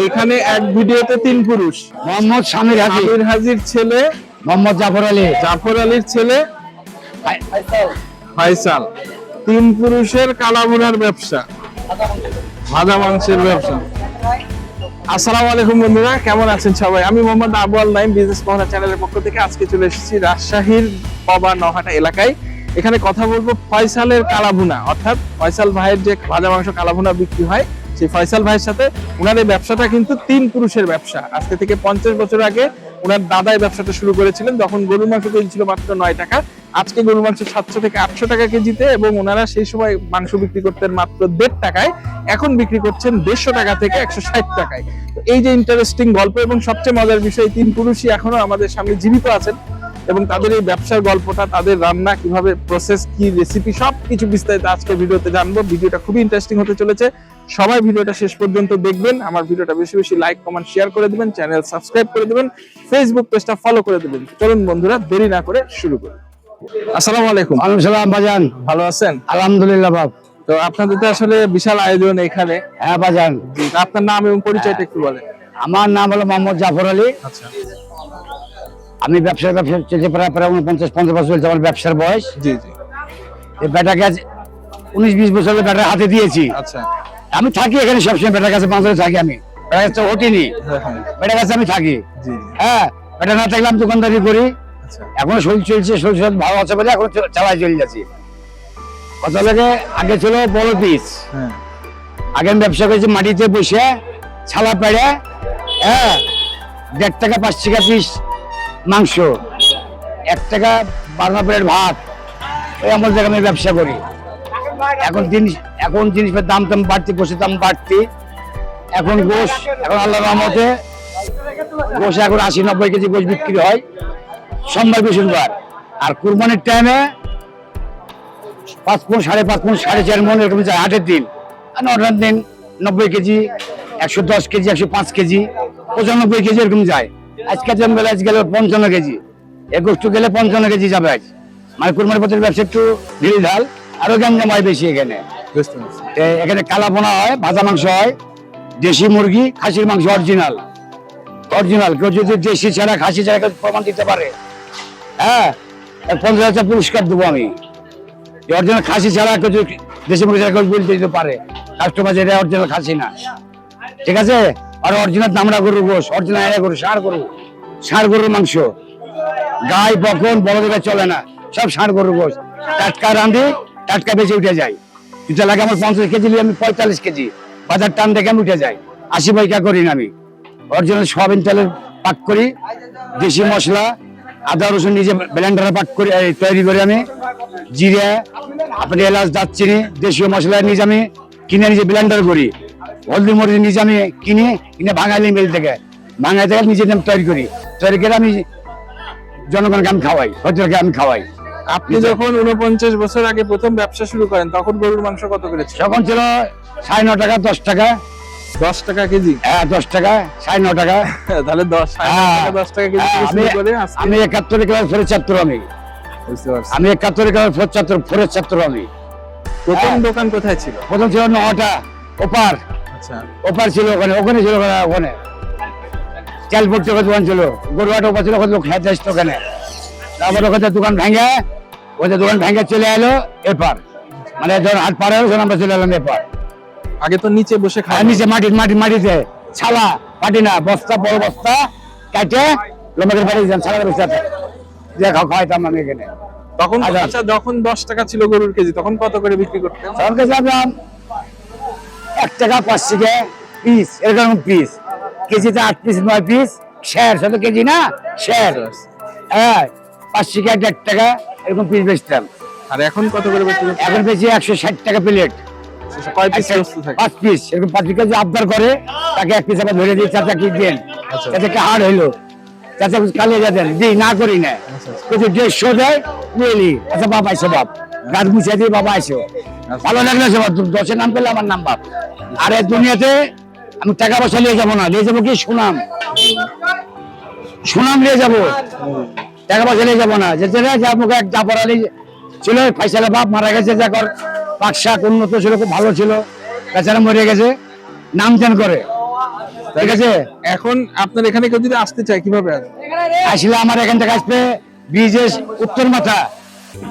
এইখানে এক ভিডিওতে তিন পুরুষ। মোহাম্মদ সামির হাজি। আমির হাজির ছেলে। মোহাম্মদ জাফর আলী। জাফর আলীর ছেলে। ফাইসাল তিন পুরুষের কালাবুনার ব্যবসা। ভাজা মাংসের ব্যবসা। আসসালামু আলাইকুম বন্ধুরা কেমন আছেন সবাই? আমি মোহাম্মদ আবু আল নাইম বিজনেস মহড়া চ্যানেলের পক্ষ থেকে আজকে চলে এসেছি রাজশাহীর পবা নহাটা এলাকায়। এখানে কথা বলব ফয়সালের কালাভুনা অর্থাৎ ফয়সাল ভাইয়ের যে ভাজা মাংস কালাভুনা বিক্রি হয় সেই ফয়সাল ভাইয়ের সাথে ওনার এই ব্যবসাটা কিন্তু তিন পুরুষের ব্যবসা। আজকে থেকে পঞ্চাশ বছর আগে ওনার দাদাই ব্যবসাটা শুরু করেছিলেন, তখন গরুর মাংস কেজি ছিল মাত্র নয় টাকা। আজকে গরুর মাংস সাতশো থেকে আটশো টাকা কেজিতে এবং ওনারা সেই সময় মাংস বিক্রি করতেন মাত্র দেড় টাকায়, এখন বিক্রি করছেন দেড়শো টাকা থেকে একশো ষাট টাকায়। এই যে ইন্টারেস্টিং গল্প এবং সবচেয়ে মজার বিষয় তিন পুরুষই এখনও আমাদের সামনে জীবিত আছেন এবং তাদের এই ব্যবসার গল্পটা, তাদের রান্না, কীভাবে প্রসেস কি রেসিপি সব কিছু বিস্তারিত আজকে ভিডিওতে জানব। ভিডিওটা খুবই ইন্টারেস্টিং হতে চলেছে। সবাই ভিডিওটা শেষ পর্যন্ত দেখবেন। আমার ভিডিওটা বেশি বেশি লাইক কমেন্ট শেয়ার করে দিবেন চ্যানেল সাবস্ক্রাইব করে দিবেন ফেসবুক পেজটা ফলো করে দিবেন। চলুন বন্ধুরা দেরি না করে শুরু করি। আসসালামু আলাইকুম। ওয়ালাইকুম সালাম বাজান। ভালো আছেন? আলহামদুলিল্লাহ বাপ। তো আপনাদের তো আসলে বিশাল আয়োজন এখানে। হ্যাঁ বাজান। আপনার নাম এবং পরিচয়টা একটু বলেন। আমার নাম হলো মোহাম্মদ জাফর আলী। আচ্ছা। আমি ব্যবসার ব্যবসা চলছে প্রায় প্রায় উনপঞ্চাশ পঞ্চাশ বছর চলছে আমার ব্যবসার বয়স। জি জি। এই বেটাকে আজ উনিশ বিশ বছর বেটার হাতে দিয়েছি। আচ্ছা। আমি থাকি এখানে সবসময় বেটার কাছে পাঁচ থাকি আমি। বেটার কাছে ওঠিনি হ্যাঁ হ্যাঁ। বেটার কাছে আমি থাকি। হ্যাঁ বেটা না থাকলে আমি দোকানদারি করি। আচ্ছা। এখনও শরীর চলছে শরীর শরীর ভালো আছে বলে এখন চালাই চলে যাচ্ছি। কত লাগে আগে ছিল বড় পিস। হ্যাঁ। আগে আমি ব্যবসা করেছি মাটিতে বসে ছালা পেড়ে হ্যাঁ দেড় টাকা পাঁচ টাকা পিস মাংস এক টাকা বারো প্লেট ভাত। ওই আমার জায়গায় আমি ব্যবসা করি। এখন জিনিস এখন জিনিসের দাম টাম বাড়তি বসে দাম বাড়তি। এখন গোশ এখন আল্লাহ রহমতে গোশ এখন আশি নব্বই কেজি গোশ বিক্রি হয়। সোমবার বৃহস্পতিবার। আর কুরবানির টাইমে পাঁচ মন সাড়ে পাঁচ মন সাড়ে চার মন এরকম যায় হাটের দিন। আর নটার দিন নব্বই কেজি একশো দশ কেজি একশো পাঁচ কেজি পঁচানব্বই কেজি এরকম যায়। আজকে যেমন গেলে আজ গেলে পঞ্চান্ন কেজি। একুশটু গেলে পঞ্চান্ন কেজি যাবে আজ। মানে কুরবানি পথের ব্যবসা একটু ঢিল ঢাল। আরও গ্যাঞ্জাম হয় বেশি এখানে। এখানে কালা পোনা হয় ভাজা মাংস হয় দেশি মুরগি খাসির মাংস অরিজিনাল অরিজিনাল কেউ যদি দেশি ছাড়া খাসি ছাড়া কেউ প্রমাণ দিতে পারে। হ্যাঁ পঞ্চাশ হাজার পুরস্কার দেবো আমি। অরিজিনাল খাসি ছাড়া কেউ দেশি মুরগি ছাড়া কেউ বলতে দিতে পারে। কাস্টমার যেটা অরিজিনাল খাসি না। ঠিক আছে? আর অরিজিনাল দামড়া গরুর গোস অরিজিনাল এরা গরু ষাঁড় গরু। ষাঁড় গরুর মাংস। গাই বকন বড়দের চলে না। সব ষাঁড় গরুর গোস টাটকা রাঁধি টাটকা বেঁচে উঠে যায়। যেটা লাগে আমার পঞ্চাশ কেজি আমি পঁয়তাল্লিশ কেজি। বাজার টান দেখে আমি উঠে যাই। আশি পয়সা করি না আমি। অরিজিনাল সয়াবিন তেলের পাক করি, দেশি মশলা, আদা রসুন নিজে ব্লেন্ডারে পাক করি তৈরি করি আমি। জিরে আপনি এলাচ, দারচিনি, দেশীয় মশলা নিজে আমি কিনে নিজে ব্লেন্ডার করি। হলদি মরিচ নিজে আমি কিনে কিনে ভাঙাইলি মিল থেকে। ভাঙাই থেকে নিজে তৈরি করি। তৈরি করে আমি জনগণকে আমি খাওয়াই হয়তোকে আমি খাওয়াই। আপনি যখন উনপঞ্চাশ বছর আগে প্রথম ব্যবসা শুরু করেন তখন গরুর মাংস কত করে তখন ছিল সাড়ে ন টাকা দশ টাকা। দশ টাকা কেজি? হ্যাঁ দশ টাকা সাড়ে ন টাকা। তাহলে দশ হ্যাঁ। দশ টাকা কেজি আমি আজকে। আমি একাত্তরে ক্লাস ফোরের ছাত্র আমি। আমি একাত্তরে ক্লাস ফোর ছাত্র ফোরের ছাত্র আমি। প্রথম হ্যাঁ। দোকান কোথায় ছিল? প্রথম ছিল নটা ওপার। আচ্ছা। ওপার ছিল ওখানে ওখানে ছিল ওখানে ওখানে। তেল পড়তে দোকান ছিল গরুয়াটা ওপার ছিল ওখানে লোক খেতে আসতো ওখানে। তারপর ওখানে দোকান ভেঙে ওখানে দোকান ভেঙে চলে এলো এপার। মানে যখন হাত পার হলো আমরা চলে এলাম এপার। আগে তো নিচে বসে খাওয়া নিচে মাটি মাটি মাটিতে ছালা মাটি না বস্তা বড় বস্তা কাটে লোকের বাড়ি যান ছালা বস্তা দিয়ে খাওয়া খাওয়াইতাম আমি এখানে। তখন আচ্ছা। আচ্ছা যখন দশ টাকা ছিল গরুর কেজি তখন কত করে বিক্রি করতেন সরকার যাবলাম এক টাকা পাঁচ টাকা পিস এরকম পিস কেজিতে আট পিস নয় পিস শেয়ার শত কেজি না শেয়ার। হ্যাঁ পাঁচ টাকা দেড় টাকা। এরকম পিস বেচতাম আর এখন কত করে করতেন এখন বেশি একশো ষাট টাকা প্লেট কয় পিস বস্তু থাকে? পাঁচ পিস এরকম পাঁচ পিস যদি আবদার করে তাকে এক পিস আবার ধরে দিই চাচা কি দেন? আচ্ছা। চাচা হার্ড হইল? চাচা কালিয়ে যাতেন দিই না করি না। আচ্ছা, আচ্ছা। কিছু দেড়শো দেয় নিলি আচ্ছা বাবা আইসো বাপ। গাছ মুছে দিয়ে বাবা আইসো। আচ্ছা। ভালো লাগল সে দশের নাম পেলে আমার নাম বাপ। আর এই দুনিয়াতে আমি টাকা পয়সা নিয়ে যাব না। নিয়ে যাব কি সুনাম? সুনাম নিয়ে যাব? টাকা পয়সা নিয়ে যাব না। যে আমাকে এক জাফর আলী ছিল ফাইসালে বাপ মারা গেছে যাকর পাকশাক উন্নত ছিল খুব ভালো ছিল বেচারা মরে গেছে নাম তেন করে। ঠিক আছে? এখন আপনার এখানে কেউ যদি আসতে চায় কীভাবে আসলে আমার এখান থেকে আসবে ব্রিজের উত্তর মাথা।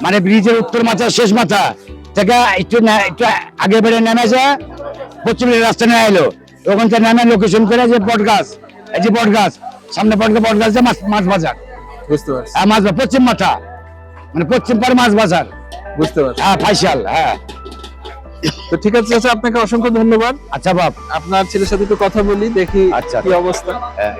মানে ব্রিজের উত্তর মাথা শেষ মাথা। থেকে একটু একটু আগে বেড়ে নেমে যায় পশ্চিমের রাস্তা নিয়ে এলো ওখান থেকে নেমে লোকেশন করে যে বট গাছ এই যে বট গাছ সামনে বট বট গাছ যে মাছ মাছ বাজার। বুঝতে পারছি। হ্যাঁ মাছ পশ্চিম মাথা মানে পশ্চিম পারে মাছ বাজার। বুঝতে পারছি। হ্যাঁ ফাইশাল হ্যাঁ। তো ঠিক আছে চাচা আপনাকে অসংখ্য ধন্যবাদ। আচ্ছা বাপ। আপনার ছেলের সাথে একটু কথা বলি দেখি আচ্ছা। কি অবস্থা। হ্যাঁ।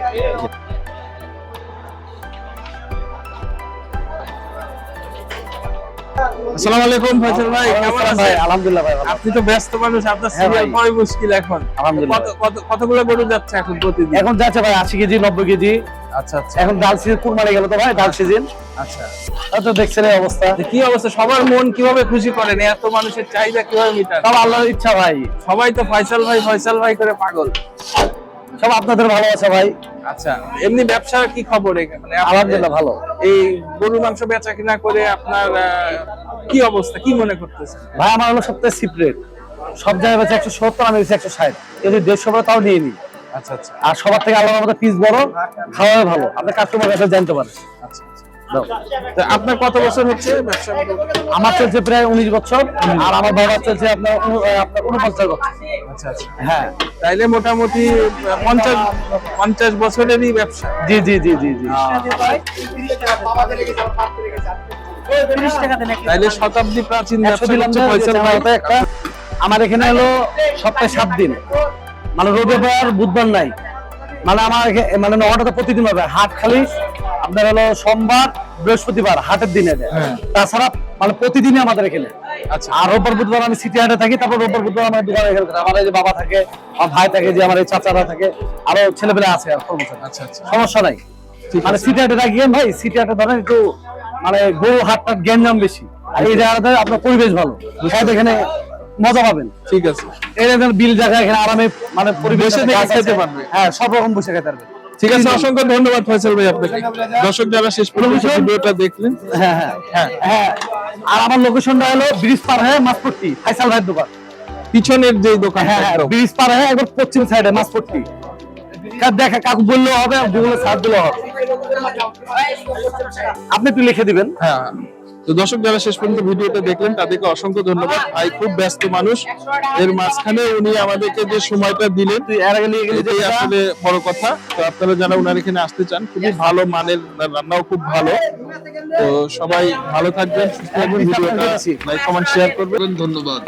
আসসালামু আলাইকুম ফয়সাল ভাই কেমন আছেন? আলহামদুলিল্লাহ ভাই আপনি তো ব্যস্ত মানুষ আপনার হ্যাঁ সিরিয়াল ভাই। পাওয়াই মুশকিল এখন? আলহামদুলিল্লাহ। কত কত- কতগুলো গরু যাচ্ছে এখন প্রতিদিন? এখন যাচ্ছে ভাই আশি কেজি নব্বই কেজি। আচ্ছা আচ্ছা। এখন ডাল সিজন কুরবানি গেল তো ভাই? ডাল সিজন আচ্ছা। তো দেখছেন এই অবস্থা। কি অবস্থা? সবার মন কীভাবে খুশি করেন? এত মানুষের চাহিদা কীভাবে মিটান? সব আল্লাহর ইচ্ছা ভাই। সবাই তো ফয়সাল ভাই ফয়সাল ভাই করে পাগল। সব আপনাদের ভালো আছে ভাই। আচ্ছা এমনি ব্যবসার কি খবর? মানে আলহামদুলিল্লাহ ভালো। এই গরু মাংস বেচা কিনা করে আপনার কি অবস্থা? কি মনে করতেছেন? ভাই আমার হলো সপ্তাহে সিপ্রেট সব জায়গায় বেছে একশো সত্তর আমি বেছে একশো ষাট। যদি দেড়শো করে তাও নিয়ে নিই। আচ্ছা আচ্ছা। আর সবার থেকে আলাদা আমাদের পিস বড় খাওয়া ভালো। আপনার কাস্টমার কাছে জানতে পারেন আচ্ছা। আপনার কত বছর হচ্ছে? আমার চলছে প্রায় উনিশ বছর আর আমার বাবার চলছে আপনার আপনার উনপঞ্চাশ বছর। আচ্ছা আচ্ছা। হ্যাঁ। তাইলে মোটামুটি পঞ্চাশ পঞ্চাশ বছরেরই ব্যবসা। জি জি জি জি জি। তাইলে শতাব্দী প্রাচীন একটা আমার এখানে হলো সপ্তাহে সাত দিন। মানে রবিবার বুধবার নাই। মানে আমার মানে নটাতে প্রতিদিন হবে। হাট খালি আপনার হলো সোমবার বৃহস্পতিবার হাটের দিনে দেয়। হ্যাঁ। তাছাড়া মানে প্রতিদিনই আমাদের এখানে। আচ্ছা। আর রোববার বুধবার আমি সিটি হাটে থাকি তারপর রোববার বুধবার আমার দোকানে এখানে থাকে। আমার এই যে বাবা থাকে আমার ভাই থাকে যে আমার এই চাচারা থাকে আরও ছেলেপেলে আছে আর কর্মচারী। আচ্ছা আচ্ছা। সমস্যা নাই। মানে সিটি হাটে থাকি ভাই সিটি হাটে ধরেন একটু মানে গরু হাটটার গ্যাঞ্জাম বেশি। আর এই জায়গাটাতে আপনার পরিবেশ ভালো। খাইতে এখানে মজা পাবেন। ঠিক আছে। এই দেখেন বিল জায়গা এখানে আরামে মানে পরিবেশ খেতে পারবে। হ্যাঁ সব রকম বসে খেতে পারবে। ঠিক আছে অসংখ্য ধন্যবাদ ফয়সাল ভাই আপনাকে। দর্শক যারা শেষ পর্যন্ত ভিডিওটা দেখলেন হ্যাঁ হ্যাঁ হ্যাঁ হ্যাঁ। আর আমার লোকেশনটা হলো ব্রিজ পার হয়ে মাসপট্টি ফয়সাল ভাইয়ের দোকান। পিছনের যে দোকান হ্যাঁ হ্যাঁ ব্রিজ পার হয়ে একবার পশ্চিম সাইডে মাসপট্টি দেখা কাকু বললেও হবে গুগলে সার্চ দিলেও হবে। আপনি একটু লিখে দিবেন। হ্যাঁ। তো দর্শক যারা শেষ পর্যন্ত ভিডিওটা দেখলেন তাদেরকে অসংখ্য ধন্যবাদ। ভাই খুব ব্যস্ত মানুষ। এর মাঝখানে উনি আমাদেরকে যে সময়টা দিলেন তুই এর আগে নিয়ে গেলি আসলে বড় কথা। তো আপনারা যারা ওনার এখানে আসতে চান খুবই ভালো মানের রান্নাও খুব ভালো। তো সবাই ভালো থাকবেন সুস্থ থাকবেন। ভিডিওটা লাইক কমেন্ট শেয়ার করবেন। ধন্যবাদ।